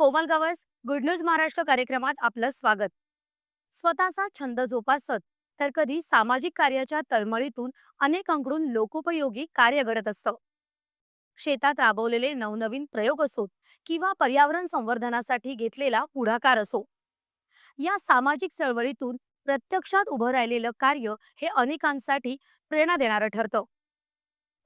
कोमल Gawas good news Maharashtra कार्यक्रमात आपलं स्वागत. स्वतःचा छंद जोपासत तर कधी सामाजिक कार्याच्या तळमळीतून अनेकांकडून लोकोपयोगी कार्य घडत असतं. शेतात राबवलेले नवनवीन प्रयोग असोत किंवा पर्यावरण संवर्धनासाठी घेतलेला पुढाकार असो या सामाजिक चळवळीतून प्रत्यक्षात उभं राहिलेलं कार्य हे अनेकांसाठी प्रेरणा देणारं ठरतं.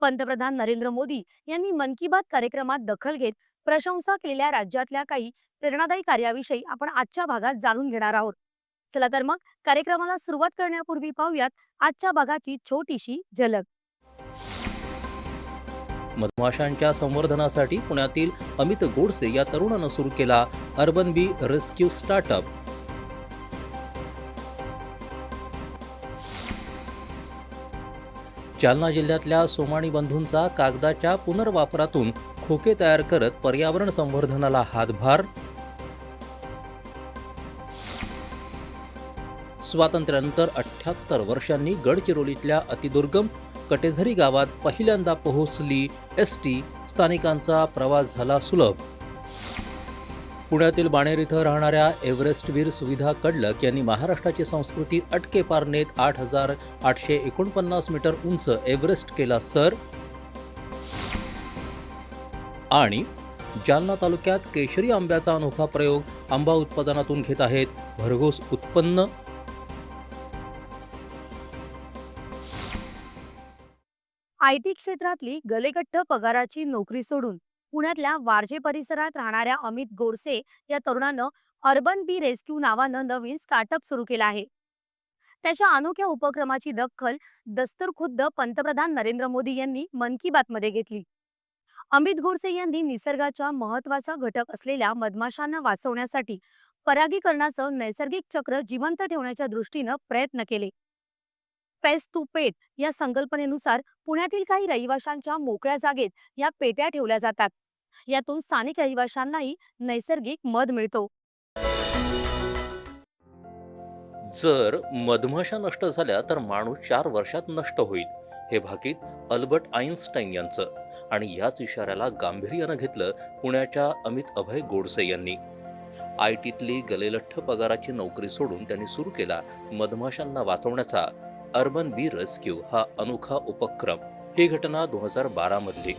पंतप्रधान नरेंद्र मोदी यांनी मन की बात कार्यक्रमात दखल घेत प्रशंसा केलेल्या राज्यातल्या काही प्रेरणादायी कार्याविषयी आपण आजच्या भागात जाणून घेणार आहोत. चला तर मग कार्यक्रमाला सुरुवात करण्यापूर्वी पाहूयात आजच्या भागाची छोटीशी झलक. मधमाशांच्या संवर्धनासाठी पुण्यातील अमित गोडसे या तरुणानं सुरू केला urban bee rescue startup. Jalna जिल्ह्यातल्या सोमाणी बंधूंचा कागदाच्या पुनर्वापरातून खोके तयार करत पर्यावरण संवर्धनाला हातभार. स्वातंत्र्यानंतर अठ्ठ्याहत्तर वर्षांनी गडचिरोलीतल्या अतिदुर्गम कटेझरी गावात पहिल्यांदा पोहोचली एस टी स्थानिकांचा प्रवास झाला सुलभ. पुण्यातील बाणेर इथं राहणाऱ्या एव्हरेस्टवीर सुविधा कडलक यांनी महाराष्ट्राची संस्कृती अटके पार नेत आठ हजार आठशे एकोणपन्नास मीटर उंच एव्हरेस्ट केला सर. आणि जालना तालुक्यात केशरी आंब्याचा अनोखा प्रयोग आंबा उत्पादनातून घेत आहेत भरघोस उत्पन्न. आय टी क्षेत्रातली गलेगट्ट पगाराची नोकरी सोडून पुण्यातल्या वारजे परिसरात राहणाऱ्या अमित गोरसे या तरुणानं अर्बन बी रेस्क्यू नावानं नवीन स्टार्टअप सुरू केलं आहे. त्याच्या अनोख्या उपक्रमाची दखल दस्तूर खुद्द पंतप्रधान नरेंद्र मोदी यांनी मन की बात मध्ये घेतली. अमित गोडसे यांनी निसर्गाच्या महत्त्वाचा घटक असलेल्या मधमाशांना वाचवण्यासाठी परागीकरणाचं नैसर्गिक चक्र जिवंत ठेवण्याच्या दृष्टीनं प्रयत्न केले. पेस्ट टू पेट या संकल्पनेनुसार पुण्यातील काही रहिवाशांच्या मोकळ्या जागेत या पेट्या ठेवल्या जातात. यातून स्थानिक रहिवाशांनाही नैसर्गिक मध मिळतो. जर मधमाशा नष्ट झाल्या तर माणूस चार वर्षात नष्ट होईल हे भाकीत अल्बर्ट आईन्स्टाईन यांचं. आणि याच इशाऱ्याला गांभीर्यानं घेतलं पुण्याच्या अमित अभय गोडसे यांनी. आय टीतली गलेलठ्ठ पगाराची नोकरी सोडून त्यांनी सुरू केला मधमाशांना वाचवण्याचा अर्बन बी रेस्क्यू हा अनोखा उपक्रम. ही घटना दोन हजार बारामधली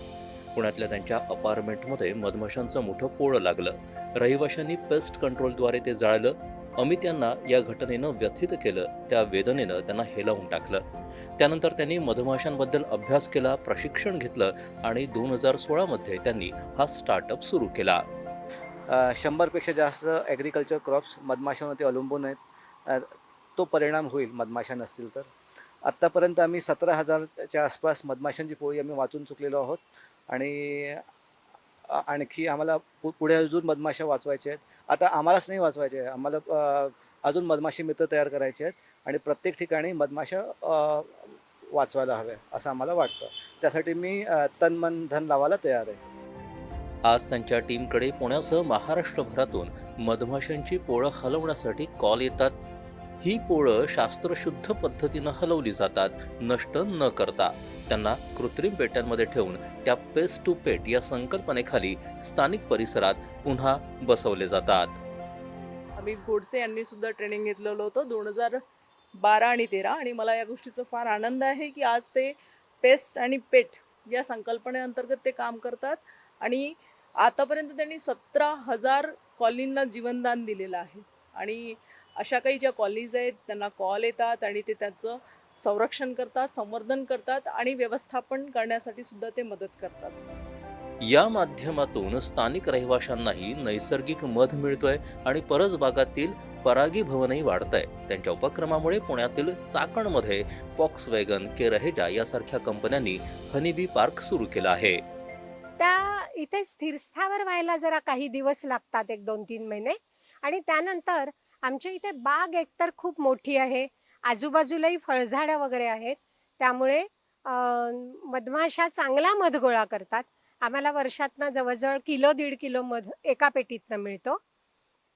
पुण्यातल्या त्यांच्या अपार्टमेंटमध्ये मधमाशांचं मोठं पोळं लागलं. रहिवाशांनी पेस्ट कंट्रोलद्वारे ते जाळलं. अमित यांना या घटनेनं व्यथित केलं. त्या वेदनेनं त्यांना हेलावून टाकलं. त्यानंतर त्यांनी मधमाशांबद्दल अभ्यास केला प्रशिक्षण घेतलं आणि दोन हजार सोळामध्ये त्यांनी हा स्टार्टअप सुरू केला. शंभरपेक्षा जास्त ॲग्रिकल्चर क्रॉप्स मधमाशांवरती अवलंबून आहेत. तो परिणाम होईल मधमाशा नसतील तर. आत्तापर्यंत आम्ही सतरा हजारच्या आसपास मधमाशांची पोळी आम्ही वाचून चुकलेलो आहोत. आणि आणखी आम्हाला पु पुढे अजून मधमाशा वाचवायच्या आहेत. आता आम्हालाच नाही वाचवायचे. आहे आम्हाला अजून मधमाशी मित्र तयार करायचे आहेत आणि प्रत्येक ठिकाणी मधमाशा वाचवायला हव्या असं आम्हाला वाटतं. त्यासाठी मी तन मन धन लावायला तयार आहे. आज त्यांच्या टीमकडे पुण्यासह महाराष्ट्रभरातून मधमाशांची पोळं हलवण्यासाठी कॉल येतात. ही पोळं शास्त्रशुद्ध पद्धतीनं हलवली जातात नष्ट न करता. त्यांना कृत्रिम पेट्यांमध्ये ठेवून त्या पेस्ट टू पेट या संकल्पनेखाली स्थानिक परिसरात पुन्हा बसवले जातात. अमित गोडसे यांनी सुद्धा ट्रेनिंग घेतलेलं होतं दोन हजार बारा आणि तेरा. आणि मला या गोष्टीचा फार आनंद आहे की आज ते पेस्ट आणि पेट या संकल्पनेअंतर्गत ते काम करतात. आणि आतापर्यंत त्यांनी सतरा हजार कॉलनींना जीवनदान दिलेलं आहे. आणि अशा काही ज्या कॉलनीज आहेत त्यांना कॉल येतात आणि ते त्याचं संरक्षण करतात संवर्धन करतात आणि व्यवस्थापन करण्यासाठी सुद्धा ते मदत करतात. या माध्यमातून स्थानिक रहिवाशांनाही नैसर्गिक मध मिळतोय आणि परसबागातील परागी भवनही वाढत आहे त्यांच्या उपक्रमामुळे पुण्यातील चाकणमध्ये फॉक्स वॅगन केरहेटा यासारख्या कंपन्यांनी हनीबी पार्क सुरू केला आहे. त्या इथे स्थिरस्थावर व्हायला जरा काही दिवस लागतात एक दोन तीन महिने. आणि त्यानंतर आमच्या इथे बाग एकतर खूप मोठी आहे. आजूबाजूलाही फळझाडं वगैरे आहेत. त्यामुळे मधमाशा चांगला मध गोळा करतात. आम्हाला वर्षातनं जवळजवळ किलो दीड किलो मध एका पेटीतनं मिळतो.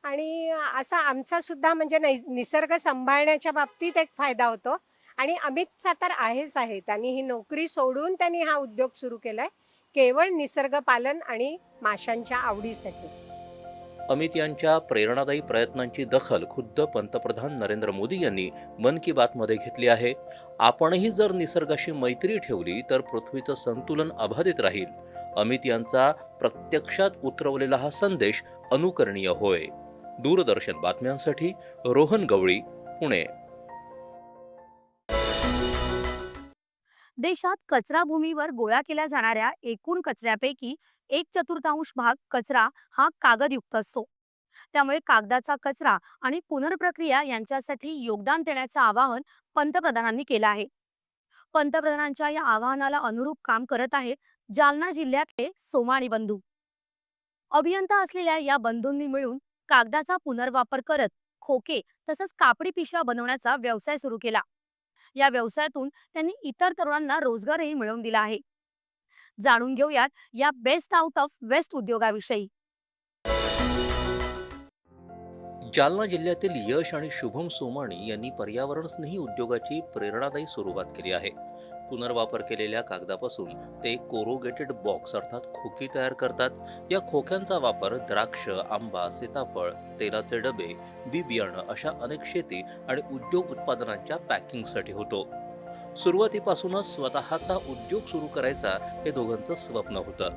आणि असा आमचा सुद्धा म्हणजे नै निसर्ग सांभाळण्याच्या बाबतीत एक फायदा होतो. आणि अमितचा तर आहेच आहे. त्यांनी ही नोकरी सोडून त्यांनी हा उद्योग सुरू केला आहे केवळ निसर्ग पालन आणि माशांच्या आवडीसाठी. अमित यांच्या प्रेरणादायी प्रयत्नांची दखल खुद्द पंतप्रधान नरेंद्र मोदी यांनी मन की बातमध्ये घेतली आहे. आपणही जर निसर्गाशी मैत्री ठेवली तर पृथ्वीचं संतुलन अबाधित राहील. अमित यांचा प्रत्यक्षात उतरवलेला हा संदेश अनुकरणीय होय. दूरदर्शन बातम्यांसाठी रोहन गवळी पुणे. देशात कचरा भूमीवर गोळा केल्या जाणाऱ्या एकूण कचऱ्यापैकी एक चतुर्थांश भाग कचरा हा कागदयुक्त असतो. त्यामुळे कागदाचा कचरा आणि पुनर्प्रक्रिया यांच्यासाठी योगदान देण्याचं आवाहन पंतप्रधानांनी केलं आहे. पंतप्रधानांच्या या आवाहनाला अनुरूप काम करत आहेत जालना जिल्ह्यातले सोमाणी बंधू. अभियंता असलेल्या या बंधूंनी मिळून कागदाचा पुनर्वापर करत खोके तसंच कापडी पिशव्या बनवण्याचा व्यवसाय सुरू केला. या व्यवसायातून त्यांनी इतर तरुणांना रोजगारही मिळवून दिला आहे. जाणून घेऊयात या बेस्ट आउट ऑफ वेस्ट उद्योगाविषयी. जालना जिल्ह्यातील यश आणि शुभम सोमाणी यांनी पर्यावरण स्नेही उद्योगाची प्रेरणादायी सुरुवात केली आहे. पुनर्वापर केलेल्या कागदापासून ते कोरोगेटेड बॉक्स अर्थात खोकी तयार करतात. या खोक्यांचा वापर द्राक्ष आंबा सीताफळ तेलाचे डबे बी बियाणं अशा अनेक शेती आणि उद्योग उत्पादनांच्या पॅकिंगसाठी होतो. सुरुवातीपासूनच स्वतःचा उद्योग सुरू करायचा हे दोघांचं स्वप्न होतं.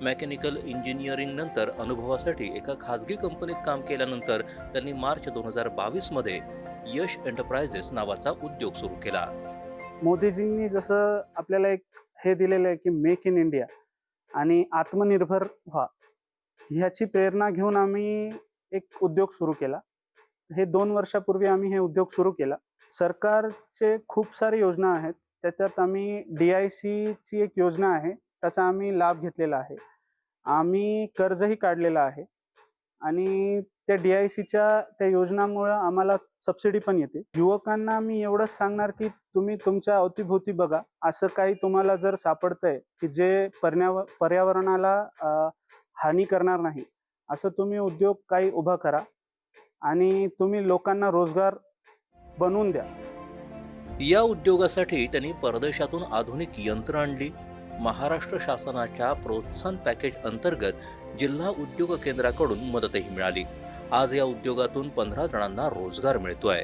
मेकॅनिकल इंजिनिअरिंग नंतर अनुभवासाठी एका खाजगी कंपनीत काम केल्यानंतर त्यांनी मार्च दोन हजार बावीसमध्ये यश एंटरप्राइजेस नावाचा उद्योग सुरू केला. मोदीजींनी जसं आपल्याला एक हे दिलेलं आहे की मेक इन इंडिया आणि आत्मनिर्भर व्हा ह्याची प्रेरणा घेऊन आम्ही एक उद्योग सुरू केला. हे दोन वर्षापूर्वी आम्ही हे उद्योग सुरू केला. सरकारचे खूप सारे योजना आहेत. त्याच्यात आम्ही डी आय सीची एक योजना आहे. त्याचा आम्ही लाभ घेतलेला आहे. आम्ही कर्जही काढलेलं आहे. आणि त्या डी आय सीच्या त्या योजनामुळं आम्हाला सबसिडी पण येते. युवकांना मी एवढंच सांगणार की तुम्ही तुमच्या अवतीभोवती बघा. असं काही तुम्हाला जर सापडतंय की जे पर्याव पर्यावरणाला हानी करणार नाही असं तुम्ही उद्योग काही उभा करा आणि तुम्ही लोकांना रोजगार बनवून द्या. या उद्योगासाठी त्यांनी परदेशातून आधुनिक यंत्र आणली. महाराष्ट्र शासनाच्या प्रोत्साहन पॅकेज अंतर्गत जिल्हा उद्योग केंद्राकडून मदतही मिळाली. आज या उद्योगातून पंधरा जणांना रोजगार मिळतोय.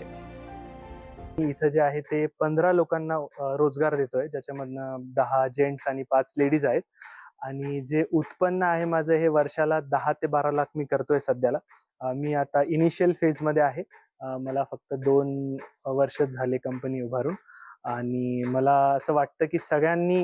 इथं जे आहे ते पंधरा लोकांना रोजगार देतोय. ज्याच्यामधनं दहा जेंट्स आणि पाच लेडीज आहेत. आणि जे उत्पन्न आहे माझं हे वर्षाला दहा ते बारा लाख मी करतोय सध्याला. मी आता इनिशियल फेजमध्ये आहे. मला फक्त दोन वर्ष झाले कंपनी उभारून. आणि मला असं वाटतं की सगळ्यांनी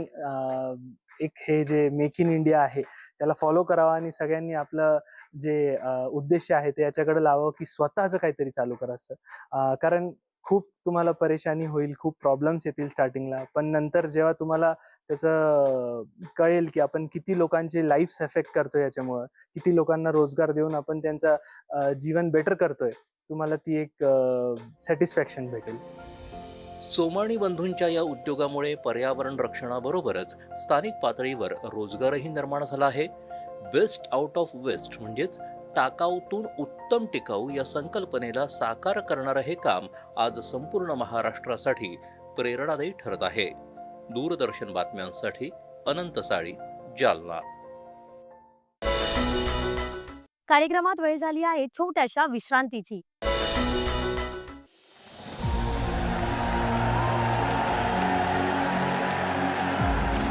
एक हे जे मेक इन इंडिया आहे त्याला फॉलो करावा आणि सगळ्यांनी आपलं जे उद्देश आहे ते याच्याकडे लावावं की स्वतःचं काहीतरी चालू करायचं कारण खूप तुम्हाला परेशानी होईल खूप प्रॉब्लेम्स येतील स्टार्टिंगला पण नंतर जेव्हा तुम्हाला त्याचं कळेल की आपण किती लोकांचे लाईफ अफेक्ट करतोय याच्यामुळं किती लोकांना रोजगार देऊन आपण त्यांचं जीवन बेटर करतोय तुम्हाला ती एक सॅटिस्फॅक्शन भेटेल. सोमाणी बंधूंच्या या उद्योगामुळे पर्यावरण रक्षणाबरोबरच स्थानिक पातळीवर रोजगारही निर्माण झाला आहे. बेस्ट आउट ऑफ वेस्ट म्हणजेच टाकाऊतून उत्तम टिकाऊ या संकल्पनेला साकार करणारं हे काम आज संपूर्ण महाराष्ट्रासाठी प्रेरणादायी ठरत आहे. दूरदर्शन बातम्यांसाठी अनंत साळी जालना. कार्यक्रमात वेळ झाली आहे छोट्याशा विश्रांतीची.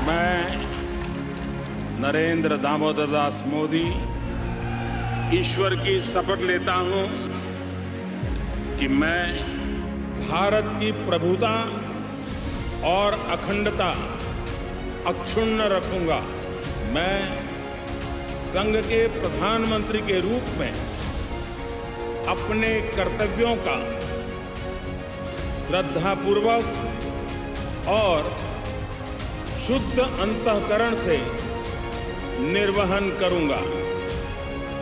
मैं, नरेंद्र दामोदर दास मोदी, ईश्वर की शपथ लेता हूँ कि मैं भारत की प्रभुता और अखंडता अक्षुण्ण रखूँगा। मैं संघ के प्रधानमंत्री के रूप में अपने कर्तव्यों का श्रद्धापूर्वक और शुद्ध अंतकरण से निर्वहन करूँगा।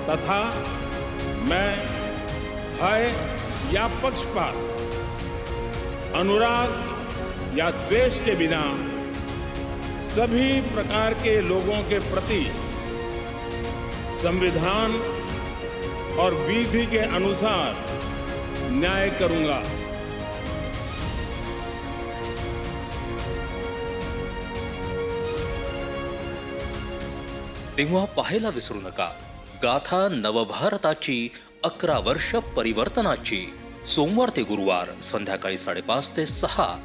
तथा मैं भय या पक्षपात, अनुराग या द्वेष के बिना सभी प्रकार के लोगों के प्रति संविधान और विधि के अनुसार न्याय करूँगा। तेव्हा पाहायला विसरू नका. गाथा नवभारताची अकरा वर्ष परिवर्तनाची. सोमवार ते गुरुवार संध्याकाळी साडेपाच ते सहा.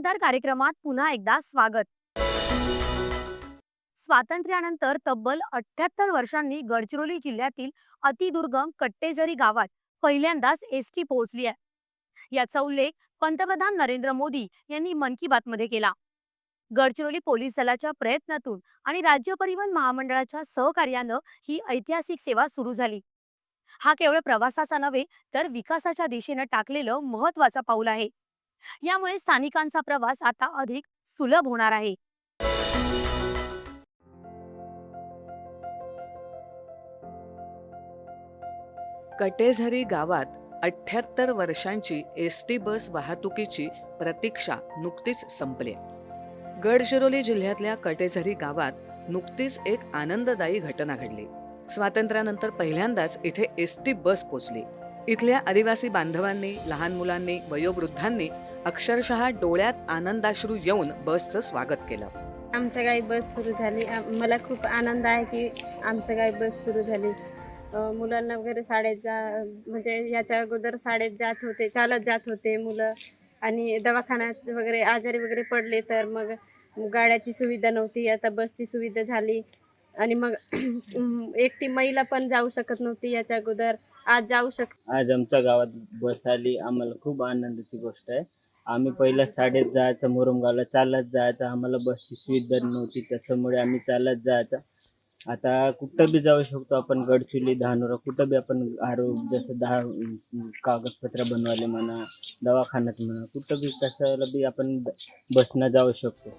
विश्रांतीनंतर कार्यक्रमात पुन्हा एकदा स्वागत. स्वातंत्र्यानंतर तब्बल अठ्याहत्तर वर्षांनी गडचिरोली जिल्ह्यातील अतिदुर्गम कट्टेझरी गावात पहिल्यांदाच एस टी पोहोचली आहे. याचा उल्लेख पंतप्रधान नरेंद्र मोदी यांनी मन की बात मध्ये केला. गडचिरोली पोलीस दलाच्या प्रयत्नातून आणि राज्य परिवहन महामंडळाच्या सहकार्यानं ही ऐतिहासिक सेवा सुरू झाली. हा केवळ प्रवासाचा नव्हे तर विकासाच्या दिशेनं टाकलेलं महत्वाचं पाऊल आहे. यामुळे स्थानिकांचा प्रवास आता अधिक सुलभ होणार आहे. कटेझरी गावात अठ्याहत्तर वर्षांची एस टी बस वाहतुकीची प्रतीक्षा नुकतीच संपली. गडचिरोली जिल्ह्यातल्या कटेझरी गावात नुकतीच एक आनंददायी घटना घडली. स्वातंत्र्यानंतर पहिल्यांदाच इथे एस टी बस पोचली. इथल्या आदिवासी बांधवांनी लहान मुलांनी वयोवृद्धांनी अक्षरशः डोळ्यात आनंदाश्रू येऊन बसचं स्वागत केलं. आमच्या गावी बस सुरू झाली. आम- मला खूप आनंद आहे की आमच्या गावी बस सुरू झाली. अ, मुलांना वगैरे शाळेत जा म्हणजे याच्या अगोदर शाळेत जात होते चालत जात होते मुलं. आणि दवाखान्यात वगैरे आजारी वगैरे पडले तर मग गाड्याची सुविधा नव्हती. आता बसची सुविधा झाली. आणि मग एकटी महिला पण जाऊ शकत नव्हती याच्या अगोदर. आज जाऊ शक आज आमच्या गावात बस आली. आम्हाला खूप आनंदाची गोष्ट आहे. आम्ही पहिला शाळेत जायचं मुरुमगावला चालत जायचं. आम्हाला बसची सुविधा नव्हती त्याच्यामुळे आम्ही चालत जायचं. आता कुठं बी जाऊ शकतो आपण गडचिली धानोरा कुठं बी आपण आरोग्य जसं दहा कागदपत्र बनवायला म्हणा दवाखान्यात म्हणा कुठं बी कशाला बी आपण बसनं जाऊ शकतो.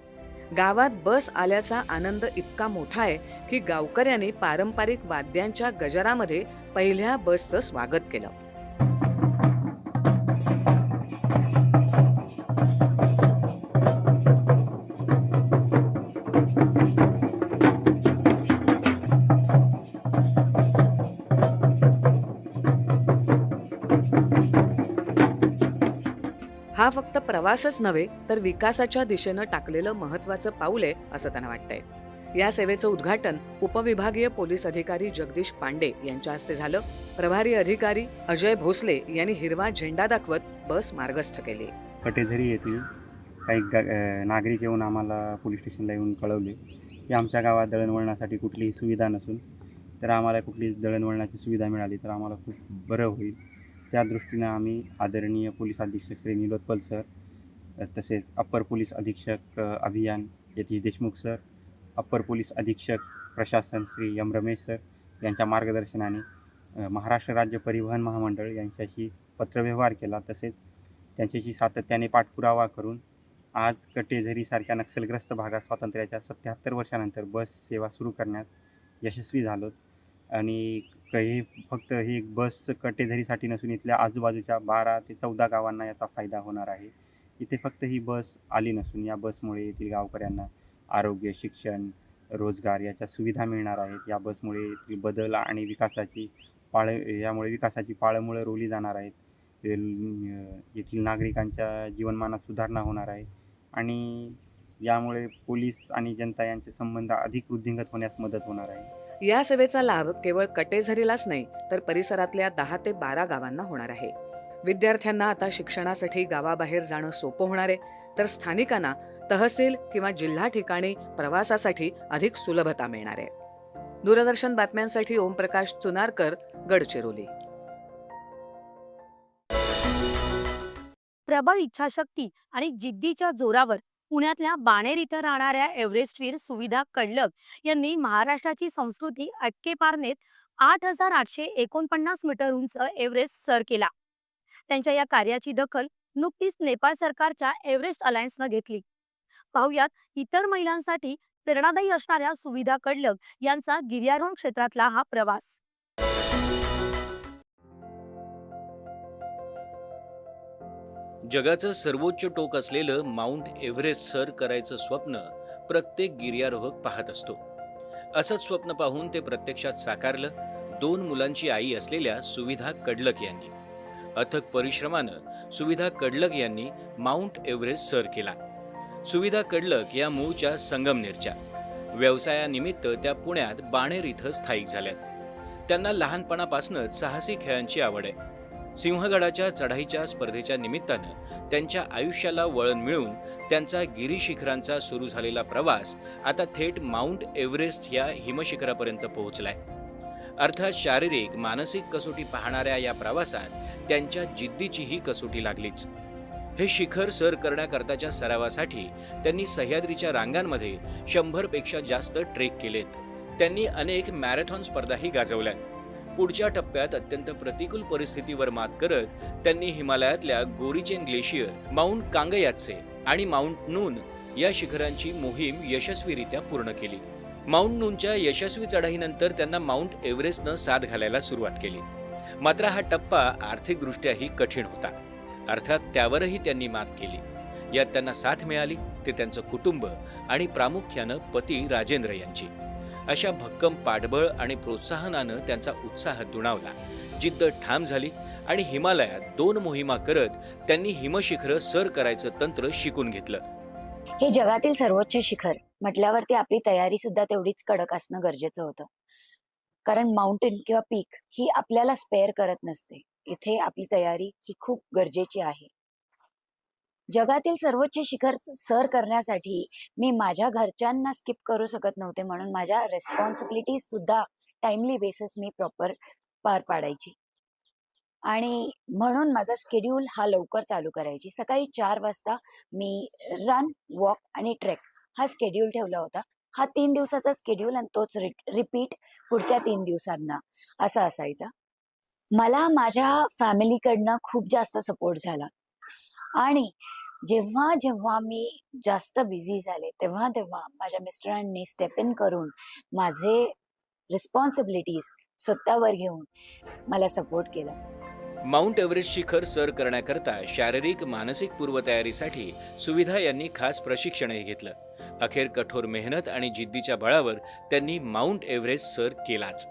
गावात बस आल्याचा आनंद इतका मोठा आहे की गावकऱ्यांनी पारंपरिक वाद्यांच्या गजरामध्ये पहिल्या बसचं स्वागत केलं. हा फक्त प्रवासच नव्हे तर विकासाच्या दिशेनं टाकलेलं महत्वाचं पाऊल आहे असं त्यांना वाटतंय. या सेवेचं उद्घाटन उपविभागीय पोलीस अधिकारी जगदीश पांडे यांच्या हस्ते झालं. प्रभारी अधिकारी अजय भोसले यांनी हिरवा झेंडा दाखवत बस मार्गस्थ केली. कटेझरी येथील काही नागरिक येऊन आम्हाला पोलीस स्टेशनला येऊन कळवले. की आमच्या गावात दळणवळणासाठी कुठलीही सुविधा नसून तर आम्हाला कुठलीच दळणवळणाची सुविधा मिळाली तर आम्हाला खूप बरं होईल. त्या दृष्टीनं आम्ही आदरणीय पोलीस अधीक्षक श्री निलोत्पल सर तसेच अप्पर पोलीस अधीक्षक अभियान Yatish Deshmukh sir upper police अधीक्षक प्रशासन श्री यम रमेश सर यांच्या मार्गदर्शनाने महाराष्ट्र राज्य परिवहन महामंडळ यांच्याशी पत्रव्यवहार केला. तसेच त्यांच्याशी सातत्याने पाठपुरावा करून आज कटेझरीसारख्या नक्षलग्रस्त भागात स्वातंत्र्याच्या सत्याहत्तर वर्षानंतर बस सेवा सुरू करण्यात यशस्वी झालो आणि हे फक्त ही बस कटेधरीसाठी नसून इथल्या आजूबाजूच्या बारा ते चौदा गावांना याचा फायदा होणार आहे. इथे फक्त ही बस आली नसून या बसमुळे येथील गावकऱ्यांना आरोग्य शिक्षण रोजगार याच्या सुविधा मिळणार आहेत. या बसमुळे येथील बदल आणि विकासाची पाळ यामुळे विकासाची पाळंमुळं रोवली जाणार आहेत. येथील नागरिकांच्या जीवनमानात सुधारणा होणार आहे आणि यामुळे पोलीस आणि जनता यांचे संबंध अधिक वृद्धिंगत होण्यास मदत होणार आहे. या सेवेचा लाभ केवळ कटेझरीलाच नाही तर परिसरातल्या दहा ते बारा गावांना होणार आहे. विद्यार्थ्यांना आता शिक्षणासाठी गावाबाहेर जाणं सोपं होणार आहे तर स्थानिकांना तहसील किंवा जिल्हा ठिकाणी प्रवासासाठी अधिक सुलभता मिळणार आहे. दूरदर्शन बातम्यांसाठी ओमप्रकाश चुनारकर गडचिरोली. प्रबळ इच्छाशक्ती आणि जिद्दीच्या जोरावर पुण्यातल्या बाणेर इथं राहणाऱ्या एव्हरेस्टवीर सुविधा कडलक यांनी महाराष्ट्राची संस्कृती अटकेपार नेत आठ हजार आठशे एकोणपन्नास मीटर उंच एव्हरेस्ट सर केला. त्यांच्या या कार्याची दखल नुकतीच नेपाळ सरकारच्या एव्हरेस्ट अलायन्सनं घेतली. पाहुयात इतर महिलांसाठी प्रेरणादायी असणाऱ्या सुविधा कडलक यांचा गिर्यारोहण क्षेत्रातला हा प्रवास. जगाचं सर्वोच्च टोक असलेलं माउंट एव्हरेस्ट सर करायचं स्वप्न प्रत्येक गिर्यारोहक पाहत असतो. असंच स्वप्न पाहून ते प्रत्यक्षात साकारलं दोन मुलांची आई असलेल्या सुविधा कडलक यांनी. अथक परिश्रमानं सुविधा कडलक यांनी माउंट एव्हरेस्ट सर केला. सुविधा कडलक या मूळच्या संगमनेरच्या. व्यवसायानिमित्त त्या पुण्यात बाणेर इथं स्थायिक झाल्यात. त्यांना लहानपणापासूनच साहसी खेळांची आवड आहे. सिंहगडाच्या चढाईच्या स्पर्धेच्या निमित्तानं त्यांच्या आयुष्याला वळण मिळून त्यांचा गिरीशिखरांचा सुरू झालेला प्रवास आता थेट माउंट एव्हरेस्ट या हिमशिखरापर्यंत पोहोचलाय. अर्थात शारीरिक मानसिक कसोटी पाहणाऱ्या या प्रवासात त्यांच्या जिद्दीचीही कसोटी लागलीच. हे शिखर सर करण्याकरताच्या सरावासाठी त्यांनी सह्याद्रीच्या रांगांमध्ये शंभरपेक्षा जास्त ट्रेक केलेत. त्यांनी अनेक मॅरेथॉन स्पर्धाही गाजवल्यात. पुढच्या टप्प्यात अत्यंत प्रतिकूल परिस्थितीवर मात करत त्यांनी हिमालयातल्या गोरीचेन ग्लेशियर माउंट कांगयाचे आणि माउंट नून या शिखरांची मोहीम यशस्वीरित्या पूर्ण केली. माउंट नूनच्या यशस्वी चढाईनंतर त्यांना माउंट एव्हरेस्टनं साथ घालायला सुरुवात केली. मात्र हा टप्पा आर्थिकदृष्ट्याही कठीण होता. अर्थात त्यावरही त्यांनी मात केली. यात त्यांना साथ मिळाली ते त्यांचं कुटुंब आणि प्रामुख्यानं पती राजेंद्र यांची. अशा भक्कम पाठबळ आणि प्रोत्साहनानं त्यांचा उत्साह दुणावला. जिद्द ठाम झाली आणि हिमालयात दोन मोहिमा करत त्यांनी हिमशिखर सर करायचं तंत्र शिकून घेतलं. हे जगातील सर्वोच्च शिखर. म्हटल्यावरती आपली तयारी सुद्धा तेवढीच कडक असणं गरजेचं होतं. कारण माउंटेन किंवा पीक ही आपल्याला स्पेअर करत नसते. इथे आपली तयारी ही खूप गरजेची आहे. जगातील सर्वोच्च शिखर सर करण्यासाठी मी माझ्या घरच्यांना स्किप करू शकत नव्हते म्हणून माझ्या रेस्पॉन्सिबिलिटी सुद्धा टाइमली बेसिस मी प्रॉपर पार पाडायची. आणि म्हणून माझा स्केड्यूल हा लवकर चालू करायची. सकाळी चार वाजता मी रन वॉक आणि ट्रेक हा स्केड्यूल ठेवला होता. हा तीन दिवसाचा स्केड्यूल आणि तोच रिपीट पुढच्या तीन दिवसांना असा असायचा. मला माझ्या फॅमिलीकडनं खूप जास्त सपोर्ट झाला. आणि जेव्हा जेव्हा मी जास्त बिझी झाले तेव्हा तेव्हा माझ्या मिस्टरांनी स्टेप इन करून माझे रिस्पॉन्सिबिलिटीज स्वतःवर घेऊन मला सपोर्ट केला. माउंट एव्हरेस्ट शिखर सर करण्याकरता शारीरिक मानसिक पूर्वतयारीसाठी सुविधा यांनी खास प्रशिक्षणही घेतलं. अखेर कठोर मेहनत आणि जिद्दीच्या बळावर त्यांनी माउंट एव्हरेस्ट सर केलाच.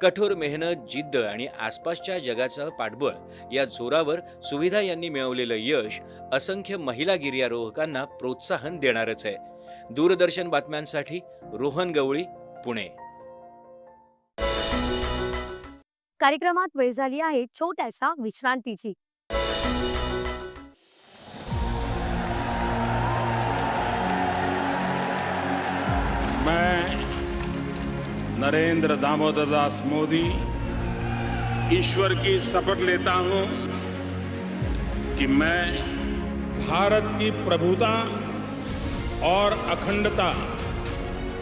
कठोर मेहनत जिद्द आणि आसपासच्या जगाचं पाठबळ या जोरावर सुविधा यांनी मिळवलेलं यश असंख्य महिला गिर्यारोहकांना प्रोत्साहन देणारच आहे. दूरदर्शन बातम्यांसाठी रोहन गवळी पुणे. कार्यक्रमात वेळ झाली आहे छोट्याशा विश्रांतीची. मैं नरेंद्र दामोदर दास मोदी, ईश्वर की शपथ लेता हूँ कि मैं भारत की प्रभुता और अखंडता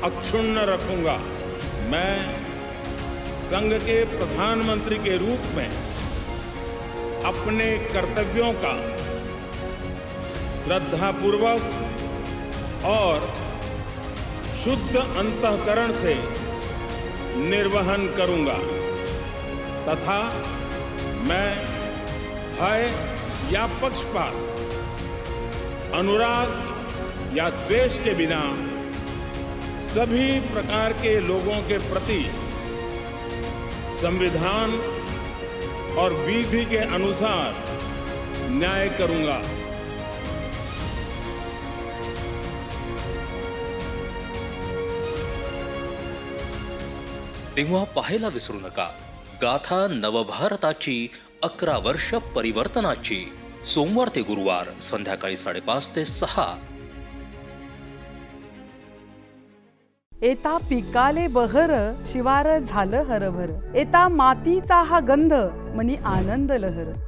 अक्षुण्ण रखूँगा। मैं संघ के प्रधानमंत्री के रूप में अपने कर्तव्यों का श्रद्धापूर्वक और शुद्ध अंतकरण से निर्वहन करूँगा। तथा मैं भय या पक्षपात, अनुराग या द्वेष के बिना सभी प्रकार के लोगों के प्रति संविधान और विधि के अनुसार न्याय करूँगा। तेव्हा पाहायला विसरू नका. गाथा नवभारताची अकरा वर्ष परिवर्तनाची. सोमवार ते गुरुवार संध्याकाळी साडेपाच ते सहा. एता पिकाले बहर शिवार झालं हरभर. एता मातीचा हा गंध मनी आनंद लहर.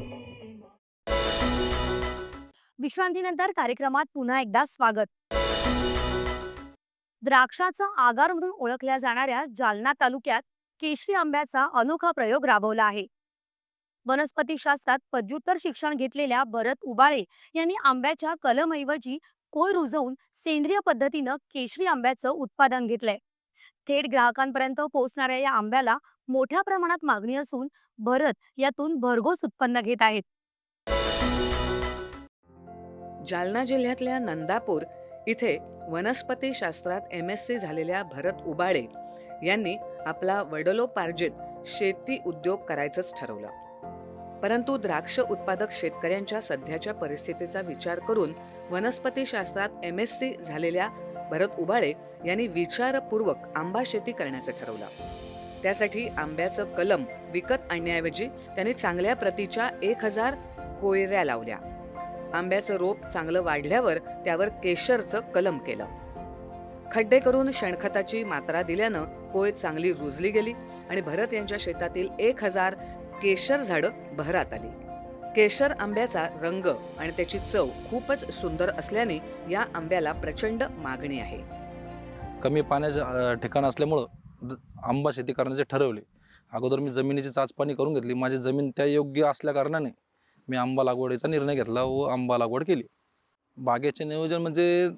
विश्रांतीनंतर कार्यक्रमात पुन्हा एकदा स्वागत. द्राक्षाचं आगार म्हणून ओळखल्या जाणाऱ्या जालना तालुक्यात केशरी आंब्याचा अनोखा प्रयोग राबवला आहे. वनस्पतीशास्त्रात पदव्युत्तर शिक्षण घेतलेल्या भरत उबाळे यांनी आंब्याच्या कलमऐवजी कोय रुजवून सेंद्रिय पद्धतीनं केशरी आंब्याचं उत्पादन घेतलंय. थेट ग्राहकांपर्यंत पोहोचणाऱ्या या आंब्याला मोठ्या प्रमाणात मागणी असून भरत यातून भरघोस उत्पन्न घेत आहेत. जालना जिल्ह्यातल्या नंदापूर इथे वनस्पती शास्त्रात एम एस सी झालेल्या भरत उबाळे यांनी आपला वडलोपार्जित शेती उद्योग करायचंच ठरवलं. परंतु द्राक्ष उत्पादक शेतकऱ्यांच्या सध्याच्या परिस्थितीचा विचार करून वनस्पती शास्त्रात एम एस सी झालेल्या भरत उबाळे यांनी विचारपूर्वक आंबा शेती करण्याचं ठरवलं. त्यासाठी आंब्याचं कलम विकत आणण्याऐवजी त्यांनी चांगल्या प्रतीच्या एक हजार कोयऱ्या लावल्या. आंब्याचं रोप चांगलं वाढल्यावर त्यावर केशरचं कलम केलं. खड्डे करून शेणखताची मात्रा दिल्यानं कोय चांगली रुजली गेली आणि भरत यांच्या शेतातील एक हजार केशर झाडं बहरात आली. केशर आंब्याचा रंग आणि त्याची चव खूपच सुंदर असल्याने या आंब्याला प्रचंड मागणी आहे. कमी पाण्याचं ठिकाण असल्यामुळं आंबा शेती करण्याचे ठरवले. अगोदर मी जमिनीची चाचपाणी करून घेतली. माझी जमीन त्या योग्य असल्या कारणाने मी आंबा लागवडीचा निर्णय घेतला व आंबा लागवड केली. बागेचे नियोजन म्हणजे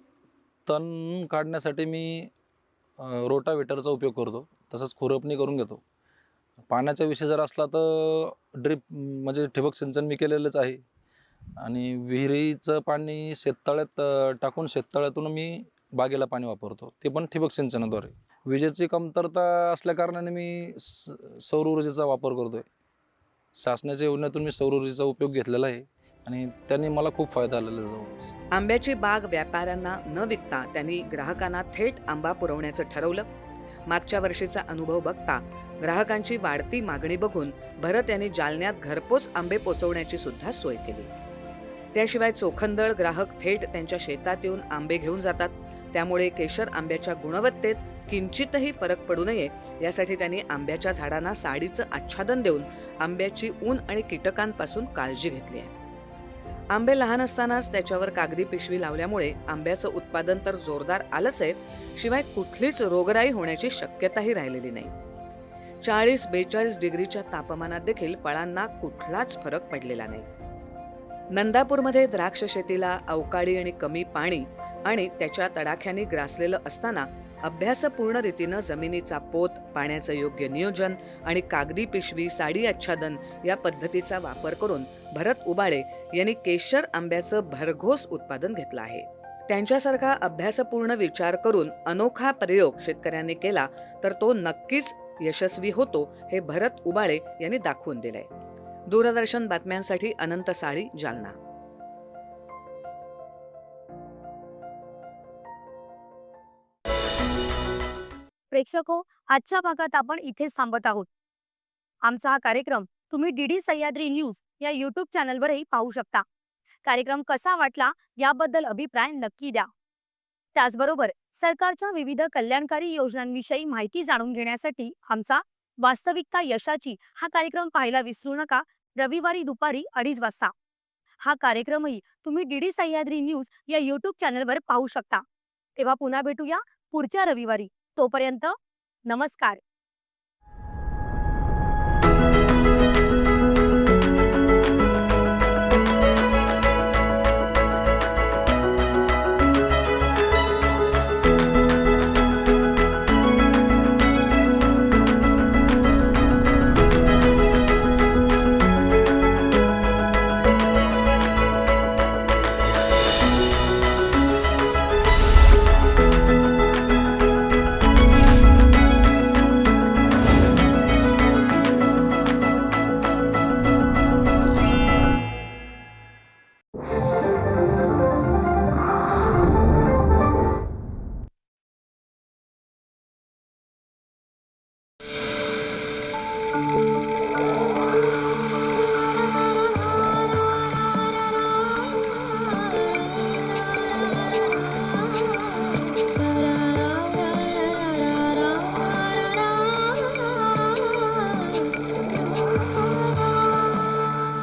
तण काढण्यासाठी मी रोटावेटरचा उपयोग करतो. तसंच खुरपणी करून घेतो. पाण्याचा विषय जर असला तर ड्रिप म्हणजे ठिबक सिंचन मी केलेलंच आहे. आणि विहिरीचं पाणी शेततळ्यात टाकून शेततळ्यातून मी बागेला पाणी वापरतो. ते पण ठिबक सिंचनाद्वारे. विजेची कमतरता असल्या कारणाने मी स सौर ऊर्जेचा वापर करतो आहे शासनाच्या योजनेतून मी सौर ऊर्जेचा उपयोग घेतलेला आहे आणि त्यांनी मला खूप फायदा आलेला आहे जवळपास. आंब्याची बाग व्यापाऱ्यांना न विकता त्यांनी ग्राहकांना थेट आंबा पुरवण्याचं ठरवलं. मागच्या वर्षीचा अनुभव बघता ग्राहकांची वाढती मागणी बघून भरत यांनी जालन्यात घरपोच आंबे पोचवण्याची सुद्धा सोय केली. त्याशिवाय चोखंदळ ग्राहक थेट त्यांच्या शेतात येऊन आंबे घेऊन जातात. त्यामुळे केशर आंब्याच्या गुणवत्तेत किंचितही फरक पडू नये यासाठी त्यांनी आंब्याच्या झाडांना साडीचं आच्छादन देऊन आंब्याची ऊन आणि कीटकांपासून काळजी घेतली आहे. आंबे लहान असतानाच त्याच्यावर कागदी पिशवी लावल्यामुळे आंब्याचं उत्पादन तर जोरदार आलंच आहे शिवाय कुठलीच रोगराई होण्याची शक्यताही राहिलेली नाही. चाळीस बेचाळीस डिग्रीच्या तापमानात देखील फळांना कुठलाच फरक पडलेला नाही. नंदापूरमध्ये द्राक्ष शेतीला अवकाळी आणि कमी पाणी आणि त्याच्या तडाख्याने ग्रासलेलं असताना अभ्यासपूर्ण रीतीनं जमिनीचा पोत पाण्याचं योग्य नियोजन आणि कागदी पिशवी साडी आच्छादन या पद्धतीचा वापर करून भरत उबाळे यांनी केशर आंब्याचं भरघोस उत्पादन घेतलं आहे. त्यांच्यासारखा अभ्यासपूर्ण विचार करून अनोखा प्रयोग शेतकऱ्यांनी केला तर तो नक्कीच यशस्वी होतो हे भरत उबाळे यांनी दाखवून दिलंय. दूरदर्शन बातम्यांसाठी अनंत साळी जालना. प्रेक्षक हो आजच्या भागात आपण इथेच थांबत आहोत. आमचा हा कार्यक्रम तुम्ही डीडी सह्याद्री न्यूज या युट्यूब चॅनलवरही पाहू शकता. कार्यक्रम कसा वाटला याबद्दल अभिप्राय नक्की द्या. त्याचबरोबर सरकारच्या विविध कल्याणकारी योजनांविषयी माहिती जाणून घेण्यासाठी आमचा वास्तविकता यशाची हा कार्यक्रम पाहायला विसरू नका. रविवारी दुपारी अडीच वाजता. हा कार्यक्रमही तुम्ही डीडी सह्याद्री न्यूज या युट्यूब चॅनलवर पाहू शकता. तेव्हा पुन्हा भेटूया पुढच्या रविवारी. तोपर्यंत नमस्कार.